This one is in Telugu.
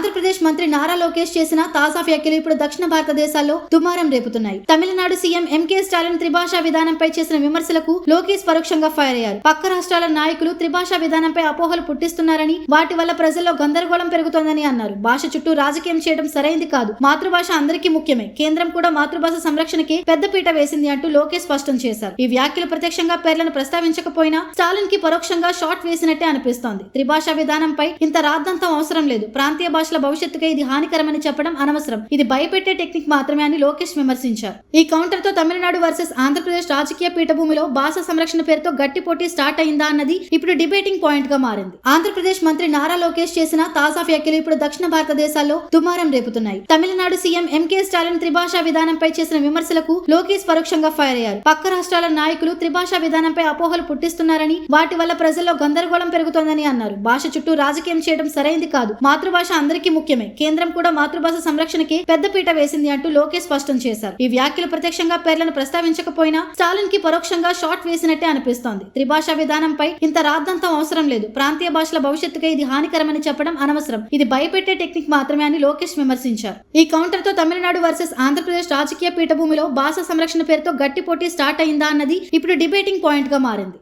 ఆంధ్రప్రదేశ్ మంత్రి నారా లోకేష్ చేసిన తాజా వ్యాఖ్యలు ఇప్పుడు దక్షిణ భారతదేశాల్లో దుమారం రేపుతున్నాయి. తమిళనాడు సీఎం ఎంకే స్టాలిన్ త్రిభాషా విధానంపై చేసిన విమర్శలకు లోకేష్ పరోక్షంగా ఫైర్ అయ్యారు. పక్క రాష్ట్రాల నాయకులు త్రిభాషా విధానంపై అపోహలు పుట్టిస్తున్నారని వాటి వల్ల ప్రజల్లో గందరగోళం పెరుగుతోందని అన్నారు. భాష చుట్టూ రాజకీయం చేయడం సరైంది కాదు. మాతృభాష అందరికీ ముఖ్యమే. కేంద్రం కూడా మాతృభాష సంరక్షణకి పెద్దపీట వేసింది అంటూ లోకేష్ స్పష్టం చేశారు. ఈ వ్యాఖ్యలు ప్రత్యక్షంగా పేర్లను ప్రస్తావించకపోయినా స్టాలిన్కి పరోక్షంగా షాట్ వేసినట్టే అనిపిస్తోంది. త్రిభాషా విధానంపై ఇంత రాద్దంతం అవసరం లేదు. ప్రాంతీయ భాష భాషల భవిష్యత్తుగా ఇది హానికరమని చెప్పడం అనవసరం. ఇది భయపెట్టే టెక్నిక్ మాత్రమే అని లోకేష్ విమర్శించారు. ఈ కౌంటర్తో తమిళనాడు వర్సెస్ ఆంధ్రప్రదేశ్ రాజకీయ పీఠభూమిలో భాష సంరక్షణ పేరుతో గట్టి పోటీ స్టార్ట్ అయిందా అన్నది ఇప్పుడు డిబేటింగ్ పాయింట్గా మారింది. ఆంధ్రప్రదేశ్ మంత్రి నారా లోకేష్ చేసిన తాజా వ్యాఖ్యలు ఇప్పుడు దక్షిణ భారతదేశాల్లో దుమారం రేపుతున్నాయి. తమిళనాడు సీఎం ఎంకే స్టాలిన్ త్రిభాషా విధానంపై చేసిన విమర్శలకు లోకేష్ పరోక్షంగా ఫైర్ అయ్యారు. పక్క రాష్ట్రాల నాయకులు త్రిభాషా విధానంపై అపోహలు పుట్టిస్తున్నారని వాటి వల్ల ప్రజల్లో గందరగోళం పెరుగుతోందని అన్నారు. భాష చుట్టూ రాజకీయం చేయడం సరైంది కాదు. మాతృభాష అందరికీ ముఖ్యమే. కేంద్రం కూడా మాతృభాష సంరక్షణకి పెద్దపీట వేసింది అంటూ లోకేష్ స్పష్టం చేశారు. ఈ వ్యాఖ్యలు ప్రత్యక్షంగా పేర్లను ప్రస్తావించకపోయినా స్టాలిన్కి పరోక్షంగా షాట్ వేసినట్టే అనిపిస్తోంది. త్రిభాషా విధానంపై ఇంత రాద్దంతం అవసరం లేదు. ప్రాంతీయ భాషల భవిష్యత్తుకే ఇది హానికరమని చెప్పడం అనవసరం. ఇది భయపెట్టే టెక్నిక్ మాత్రమే అని లోకేష్ విమర్శించారు. ఈ కౌంటర్తో తమిళనాడు వర్సెస్ ఆంధ్రప్రదేశ్ రాజకీయ పీఠభూమిలో భాష సంరక్షణ పేరుతో గట్టి పోటీ స్టార్ట్ అయిందా అన్నది ఇప్పుడు డిబేటింగ్ పాయింట్గా మారింది.